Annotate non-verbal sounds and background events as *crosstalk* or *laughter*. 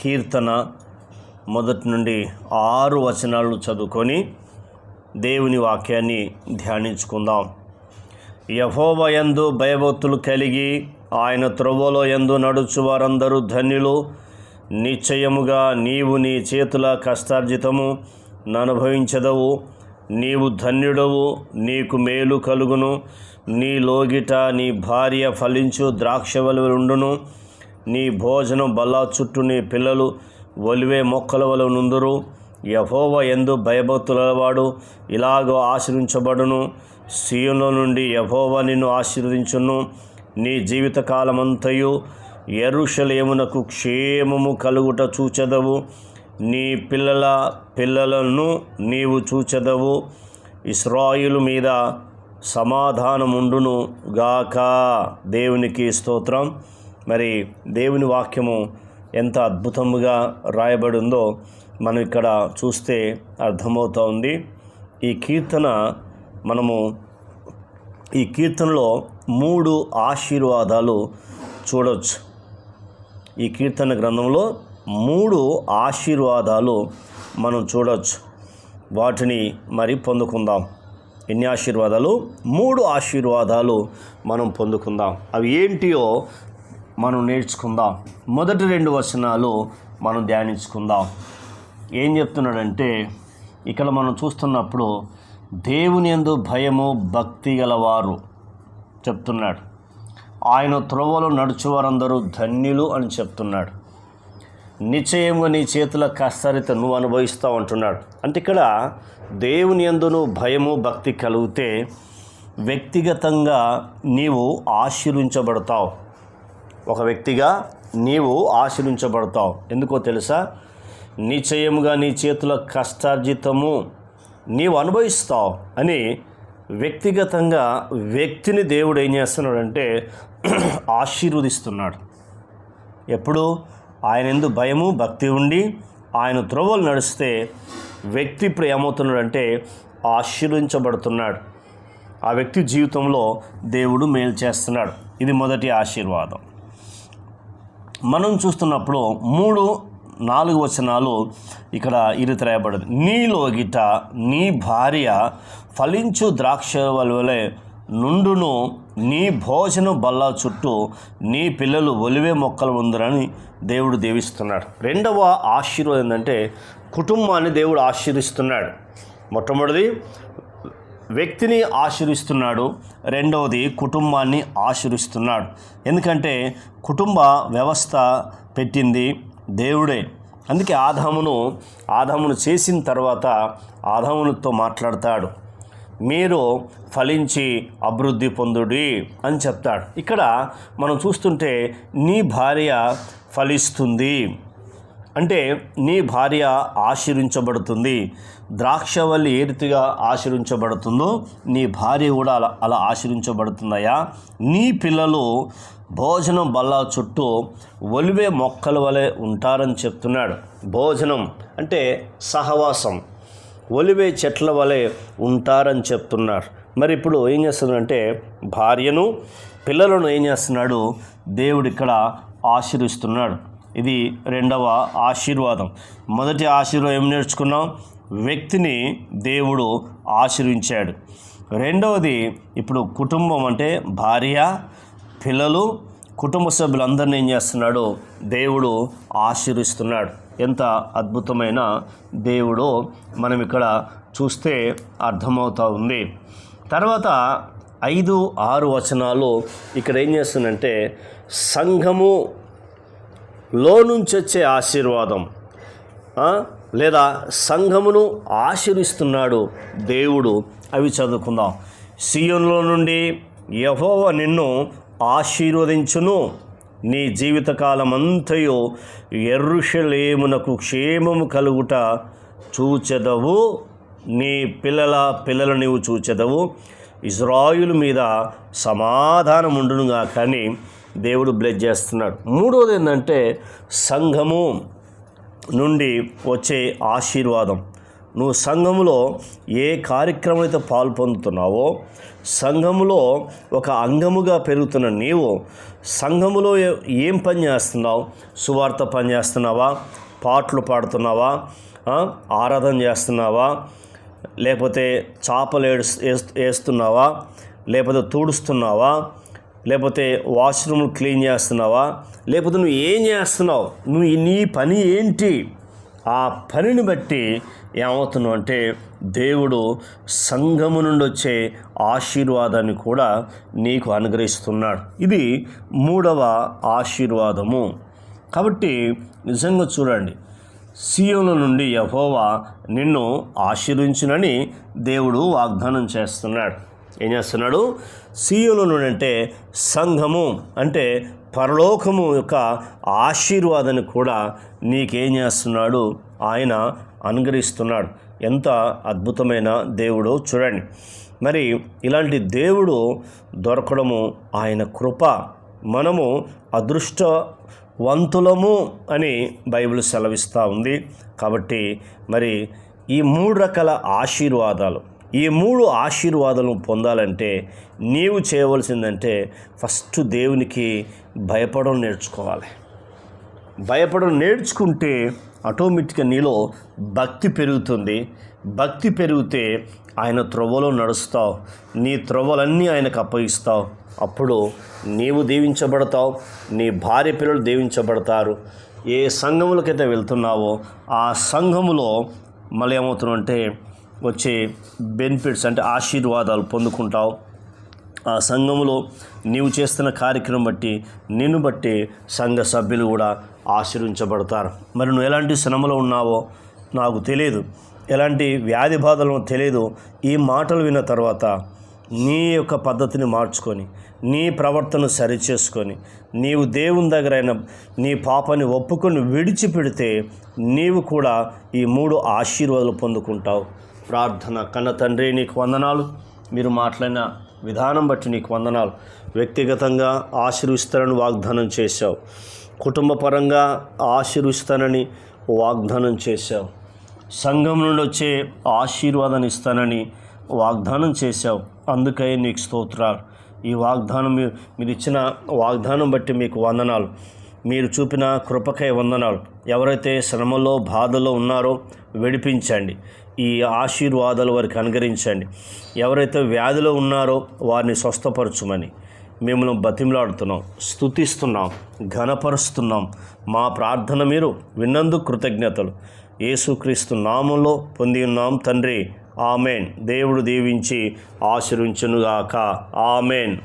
కీర్తన మొదటి నుండి ఆరు వచనాలు చదువుకొని దేవుని వాక్యాన్ని ధ్యానించుకుందాం. యహోవ యందు భయభక్తులు కలిగి ఆయన త్రొవ్వలో ఎందు నడుచు వారందరూ ధన్యులు. నిశ్చయముగా నీవు నీ చేతుల కష్టార్జితము ననుభవించదవు. నీవు ధన్యుడవు నీకు మేలు కలుగును. నీ లోగిట నీ భార్య ఫలించు ద్రాక్ష వలువి ఉండును. నీ భోజనం బల్లా చుట్టూ నీ పిల్లలు ఒలివే మొక్కల వల నుందురు. యహోవ ఎందు భయభక్తులవాడు ఇలాగో ఆశ్రయించబడును సీయంలో నుండి యహోవ నిన్ను ఆశీర్వదించును. నీ జీవితకాలమంతయు ఎరుషలేమునకు క్షేమము కలుగుట చూచెదవు. నీ పిల్లల పిల్లలను నీవు చూచెదవు. ఇస్రాయిలు మీద సమాధానముండును గాక దేవునికి స్తోత్రం. మరి దేవుని వాక్యము ఎంత అద్భుతముగా రాయబడి ఉందో మనం ఇక్కడ చూస్తే అర్థమవుతూ ఉంది. ఈ కీర్తన మనము ఈ కీర్తనలో మూడు ఆశీర్వాదాలు చూడవచ్చు ఈ కీర్తన గ్రంథంలో మూడు ఆశీర్వాదాలు మనం చూడవచ్చు వాటిని మరి పొందుకుందాం. ఎన్ని ఆశీర్వాదాలు? మూడు ఆశీర్వాదాలు మనం పొందుకుందాం. అవి ఏంటియో మనం నేర్చుకుందాం. మొదటి రెండు వచనాలు మనం ధ్యానించుకుందాం. ఏం చెప్తున్నాడంటే ఇక్కడ మనం చూస్తున్నప్పుడు దేవుని యందు భయము భక్తి గలవారు చెప్తున్నాడు. ఆయన త్రోవలో నడుచువారందరూ ధన్యులు అని చెప్తున్నాడు. నిశ్చయంగా నీ చేతుల కష్టరిత నువ్వు అనుభవిస్తావు అంటున్నాడు అంటే ఇక్కడ దేవుని యందును భయము భక్తి కలిగితే వ్యక్తిగతంగా నీవు ఆశీర్వించబడతావు. ఒక వ్యక్తిగా నీవు ఆశీర్వించబడతావు. ఎందుకో తెలుసా? నిశ్చయముగా నీ చేతుల కష్టార్జితము నీవు అనుభవిస్తావు అని వ్యక్తిగతంగా వ్యక్తిని దేవుడు ఏం చేస్తున్నాడంటే *clears throat* ఆశీర్వదిస్తున్నాడు. ఎప్పుడు? ఆయన ఎందు భయము భక్తి ఉండి ఆయన త్రోవలు నడిస్తే వ్యక్తి ఇప్పుడు ఏమవుతున్నాడంటే ఆశీర్వించబడుతున్నాడు. ఆ వ్యక్తి జీవితంలో దేవుడు మేలు చేస్తున్నాడు. ఇది మొదటి ఆశీర్వాదం. మనం చూస్తున్నప్పుడు మూడు నాలుగు వచనాలు ఇక్కడ ఇరుతి నీ నీలో నీ భార్య ఫలించు ద్రాక్ష వలవలే నుండును నీ భోజనం బల్ల చుట్టూ నీ పిల్లలు ఒలివే మొక్కలు ఉందరని దేవుడు దీవిస్తున్నాడు. రెండవ ఆశీర్వాదం ఏంటంటే కుటుంబాన్ని దేవుడు ఆశీర్విస్తున్నాడు మొట్టమొదటిది వ్యక్తిని ఆశీర్విస్తున్నాడు రెండవది కుటుంబాన్ని ఆశీర్విస్తున్నాడు ఎందుకంటే కుటుంబ వ్యవస్థ పెట్టింది దేవుడే. అందుకే ఆదామును ఆదామును చేసిన తర్వాత ఆదామునితో మాట్లాడతాడు. మీరు ఫలించి అభివృద్ధి పొందుడి అని చెప్తాడు. ఇక్కడ మనం చూస్తుంటే నీ భార్య ఫలిస్తుంది. అంటే నీ భార్య ఆశీర్వించబడుతుంది. ద్రాక్షవల్లి ఏ రీతిగా ఆశీర్వించబడుతుందో నీ భార్య కూడా అలా అలా ఆశీర్వించబడుతుందయ్యా. నీ పిల్లలు భోజనం బల్ల చుట్టూ ఒలివే మొక్కల వలె ఉంటారని చెప్తున్నాడు. భోజనం అంటే సహవాసం. ఒలివే చెట్ల వలె ఉంటారని చెప్తున్నారు మరి ఇప్పుడు ఏం చేస్తున్నాడంటే భార్యను పిల్లలను ఏం చేస్తున్నాడు? దేవుడు ఇక్కడ ఆశీర్విస్తున్నాడు. ఇది రెండవ ఆశీర్వాదం. మొదటి ఆశీర్వాదం ఏం నేర్చుకున్నాం? వ్యక్తిని దేవుడు ఆశీర్వించాడు. రెండవది ఇప్పుడు కుటుంబం అంటే భార్య పిల్లలు కుటుంబ సభ్యులందరినీ ఏం చేస్తున్నాడు? దేవుడు ఆశీర్విస్తున్నాడు. ఎంత అద్భుతమైన దేవుడో మనం ఇక్కడ చూస్తే అర్థమవుతూ ఉంది. తర్వాత ఐదు ఆరు వచనాలు ఇక్కడ ఏం చేస్తుందంటే సంఘము లో నుంచి వచ్చే ఆశీర్వాదం లేదా సంఘమును ఆశీర్విస్తున్నాడు దేవుడు. అవి చదువుకుందాం. సియోన్లో నుండి యహోవ నిన్ను ఆశీర్వదించును. నీ జీవితకాలం అంతయు ఎర్రుషలేమునకు క్షేమము కలుగుట చూచెదవు. నీ పిల్లల పిల్లలు నీవు చూచెదవు. ఇజ్రాయిల్ మీద సమాధానం ఉండునుగా కానీ దేవుడు బ్లెస్ చేస్తున్నాడు. మూడోది ఏంటంటే సంఘము నుండి వచ్చే ఆశీర్వాదం. నువ్వు సంఘములో ఏ కార్యక్రమం అయితే పాల్పొందుతున్నావో సంఘములో ఒక అంగముగా పెరుగుతున్న నీవు సంఘములో ఏం పని చేస్తున్నావు? సువార్త పని చేస్తున్నావా? పాటలు పాడుతున్నావా? ఆరాధన చేస్తున్నావా? లేకపోతే చేపలు ఏడు వేస్తున్నావా లేకపోతే తుడుస్తున్నావా? లేకపోతే వాష్రూమ్ క్లీన్ చేస్తున్నావా? లేకపోతే నువ్వు ఏం చేస్తున్నావు? నువ్వు నీ పని ఏంటి? ఆ పనిని బట్టి ఏమవుతున్నావు అంటే దేవుడు సంఘము నుండి వచ్చే ఆశీర్వాదాన్ని కూడా నీకు అనుగ్రహిస్తున్నాడు. ఇది మూడవ ఆశీర్వాదము. కాబట్టి నిజంగా చూడండి సీయోల నుండి యహోవా నిన్ను ఆశీర్వించునని దేవుడు వాగ్దానం చేస్తున్నాడు. ఏం చేస్తున్నాడు? సీయోల నుండి అంటే సంఘము అంటే పరలోకము యొక్క ఆశీర్వాదాన్ని కూడా నీకేం చేస్తున్నాడు? ఆయన అనుగ్రహిస్తున్నాడు. ఎంత అద్భుతమైన దేవుడు చూడండి. మరి ఇలాంటి దేవుడు దొరకడము ఆయన కృప. మనము అదృష్టవంతులము అని బైబిల్ సెలవిస్తూ ఉంది. కాబట్టి మరి ఈ మూడు రకాల ఆశీర్వాదాలు ఈ మూడు ఆశీర్వాదాలను పొందాలంటే నీవు చేయవలసిందంటే ఫస్ట్ దేవునికి భయపడడం నేర్చుకోవాలి. భయపడడం నేర్చుకుంటే ఆటోమేటిక్గా నీలో భక్తి పెరుగుతుంది. భక్తి పెరిగితే ఆయన త్రవ్వలో నడుస్తావు. నీ త్రవ్వలన్నీ ఆయనకు అప్పగిస్తావు. అప్పుడు నీవు దీవించబడతావు. నీ భార్య పిల్లలు దీవించబడతారు. ఏ సంఘములకైతే వెళ్తున్నావో ఆ సంఘములో మళ్ళీ ఏమవుతుందంటే వచ్చే బెనిఫిట్స్ అంటే ఆశీర్వాదాలు పొందుకుంటావు. ఆ సంఘంలో నీవు చేస్తున్న కార్యక్రమం బట్టి నిన్ను బట్టి సంఘ సభ్యులు కూడా ఆశీర్వించబడతారు. మరి నువ్వు ఎలాంటి శ్రమలో ఉన్నావో నాకు తెలియదు. ఎలాంటి వ్యాధి బాధలు తెలియదు. ఈ మాటలు విన్న తర్వాత నీ యొక్క పద్ధతిని మార్చుకొని నీ ప్రవర్తన సరిచేసుకొని నీవు దేవుని దగ్గర అయిన నీ పాపని ఒప్పుకొని విడిచిపెడితే నీవు కూడా ఈ మూడు ఆశీర్వాదాలు పొందుకుంటావు. ప్రార్థన కన్న తండ్రి నీకు వందనాలు. మీరు మాట్లాడిన విధానం బట్టి నీకు వందనాలు. వ్యక్తిగతంగా ఆశీర్విస్తారని వాగ్దానం చేశావు. కుటుంబ పరంగా ఆశీర్విస్తానని వాగ్దానం చేశావు. సంఘం నుండి వచ్చే ఆశీర్వాదాన్ని ఇస్తానని వాగ్దానం చేశావు. అందుకే నీకు స్తోత్రాలు. ఈ వాగ్దానం మీరు మీరు ఇచ్చిన వాగ్దానం బట్టి మీకు వందనాలు. మీరు చూపిన కృపకై వందనాలు. ఎవరైతే శ్రమలో బాధలో ఉన్నారో విడిపించండి. ఈ ఆశీర్వాదాలు వారికి అనుగరించండి ఎవరైతే వ్యాధిలో ఉన్నారో వారిని స్వస్థపరచుమని మిమ్మల్ని బతిమలాడుతున్నాం స్తుతిస్తున్నాం ఘనపరుస్తున్నాం. మా ప్రార్థన మీరు విన్నందుకు కృతజ్ఞతలు. యేసుక్రీస్తు నామంలో పొంది ఉన్నాం తండ్రి. ఆమెన్. దేవుడు దీవించి ఆశీర్వించునుగాక. ఆమెన్.